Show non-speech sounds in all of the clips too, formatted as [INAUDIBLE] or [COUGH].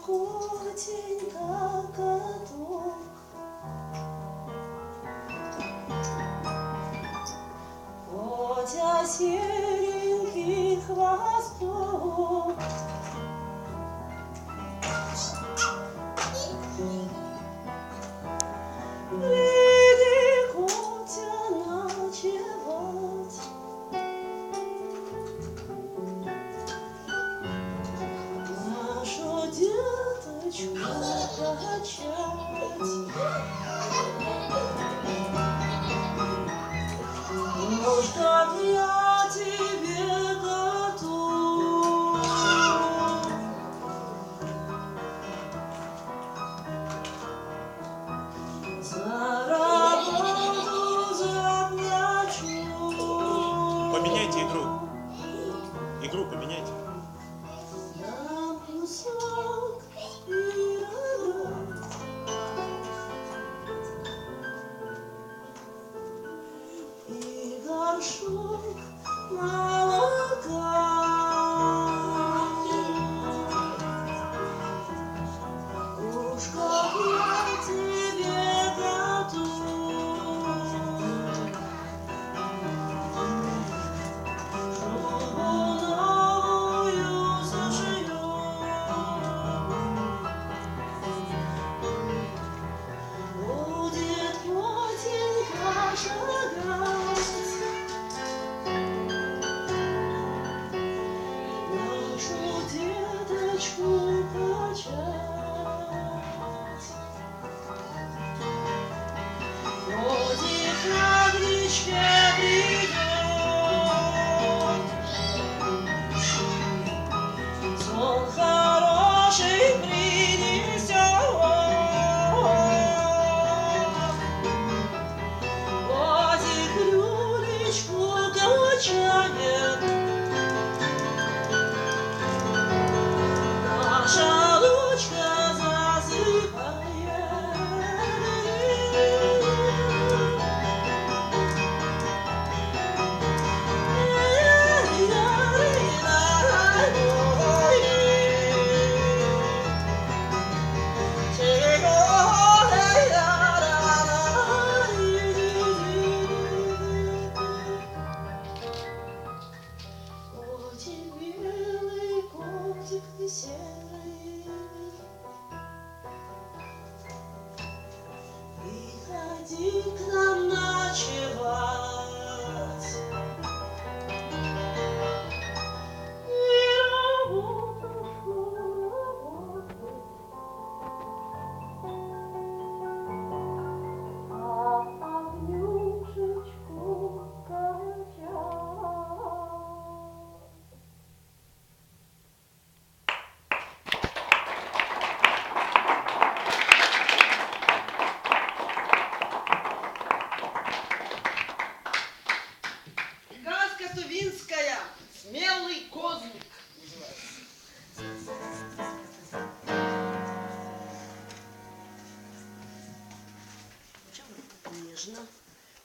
Котя, котенька, каток, Котя, серенький Поменяйте игру. Горшок молока.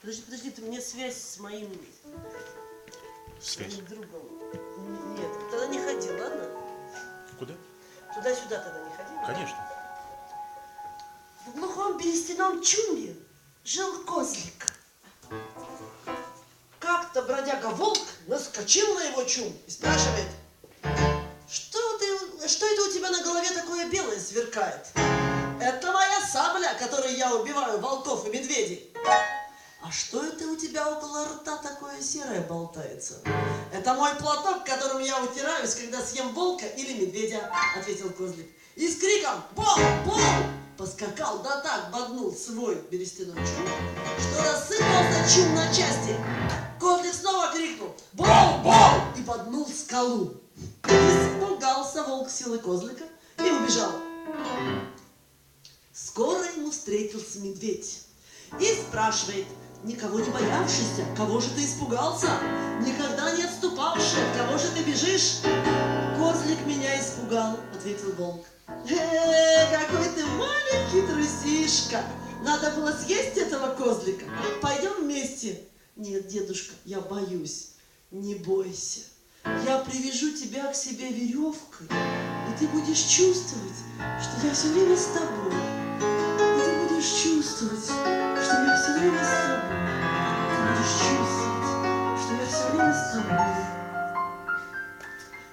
Подожди, подожди, ты мне связь с моим, Связь. моим другом. Нет, тогда не ходи, ладно? Куда? Туда-сюда тогда не ходи. Конечно. В глухом берестяном чуме жил козлик. Как-то бродяга-волк наскочил на его чум и спрашивает, что, ты, что это у тебя на голове такое белое сверкает? Это моя сабля, которой я убиваю волков и медведей. А что это у тебя около рта такое серое болтается? Это мой платок, которым я утираюсь, когда съем волка или медведя, ответил козлик. И с криком «Бол! Бол!» поскакал, да так боднул свой берестяной чум, что рассыпался чум на части. Козлик снова крикнул «Бол! Бол!» и поднул скалу. Испугался волк силы козлика и убежал. встретился медведь и спрашивает, никого не боявшийся, кого же ты испугался? Никогда не отступавший, от кого же ты бежишь? Козлик меня испугал, ответил волк. Э, какой ты маленький трусишка! Надо было съесть этого козлика. Пойдем вместе. Нет, дедушка, я боюсь. Не бойся. Я привяжу тебя к себе веревкой, и ты будешь чувствовать, что я все время с тобой. И ты будешь чувствовать, что я все время с тобой.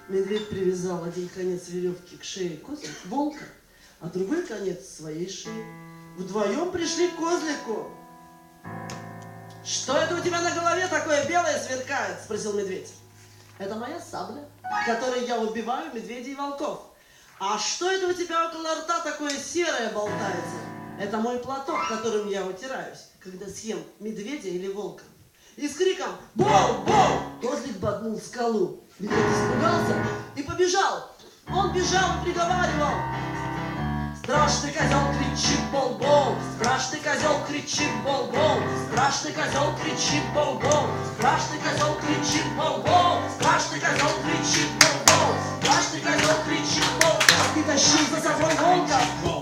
Медведь привязал один конец веревки к шее козлика, волка, а другой конец своей шее. Вдвоем пришли к козлику. Что это у тебя на голове такое белое сверкает? Спросил медведь. Это моя сабля, которой я убиваю медведей и волков. А что это у тебя около рта такое серое болтается? Это мой платок, которым я утираюсь, когда съем медведя или волка. И с криком «Бол! Бол!» козлик боднул скалу. Медведь испугался и побежал. Он бежал и приговаривал Страшный козел кричит бол-бол, страшный козел кричит бол-бол, страшный козел кричит бол-бол, страшный козел кричит бол-бол, страшный козел кричит бол-бол, страшный козел кричит бол-бол. И тащил за собой волка.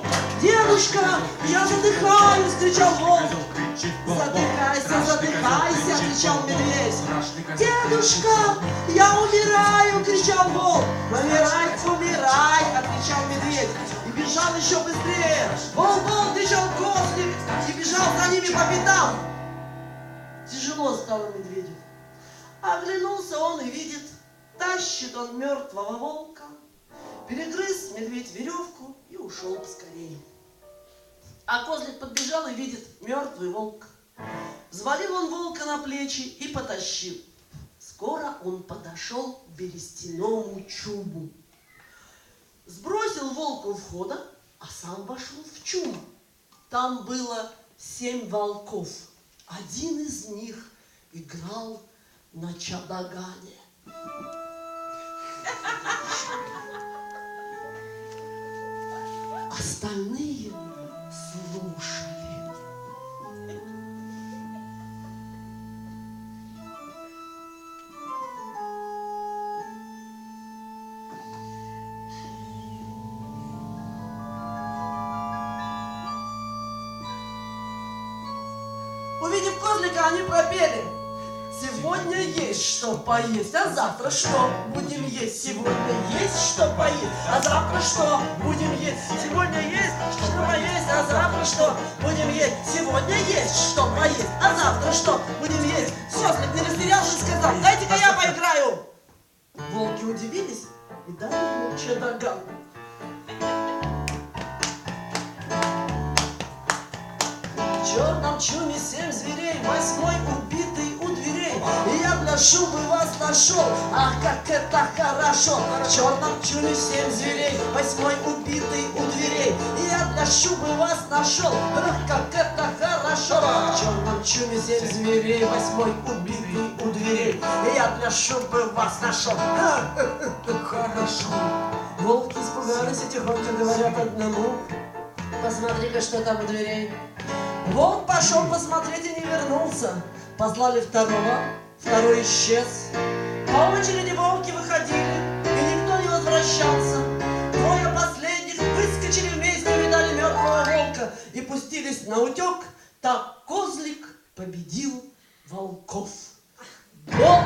Дедушка, я задыхаюсь, кричал волк. Задыхайся, задыхайся, кричал медведь. Дедушка, я умираю, кричал волк. Умирай, умирай, отвечал медведь. И бежал еще быстрее. Вол, вол, кричал козлик и бежал за ними по пятам. Тяжело стало медведю. Оглянулся он и видит, тащит он мертвого волка. Перегрыз медведь веревку и ушел поскорее. А козлик подбежал и видит мертвый волк. Взвалил он волка на плечи и потащил. Скоро он подошел к берестяному чубу. Сбросил волка у входа, а сам вошел в чуб. Там было семь волков. Один из них играл на чадагане. Остальные слушали. Увидев козлика, они пропели. Сегодня есть что поесть, а завтра что будем есть? Сегодня есть что поесть, а завтра что будем есть? Сегодня есть что поесть, а завтра что будем есть? Сегодня есть что поесть, а завтра что будем есть? Козлик не растерялся и сказал, дайте-ка я поиграю. Волки удивились и дали ему чадаган. В черном чуме семь зверей, восьмой убитый у дверей. И я для шубы вас нашел, ах, как это хорошо. В черном чуме семь зверей, восьмой убитый у дверей. Я для шубы вас нашел, ах, как это хорошо. В черном чуме семь зверей, восьмой убитый у дверей. Я для шубы вас нашел, ах, [LAUGHS] как хорошо. Волки испугались и тихонько говорят одному. Посмотри-ка, что там у дверей. Волк пошел посмотреть и не вернулся. Позвали второго, второй исчез. По очереди волки выходили, и никто не возвращался. Двое последних выскочили вместе, увидали мертвого волка и пустились на утек. Так козлик победил волков. Бол,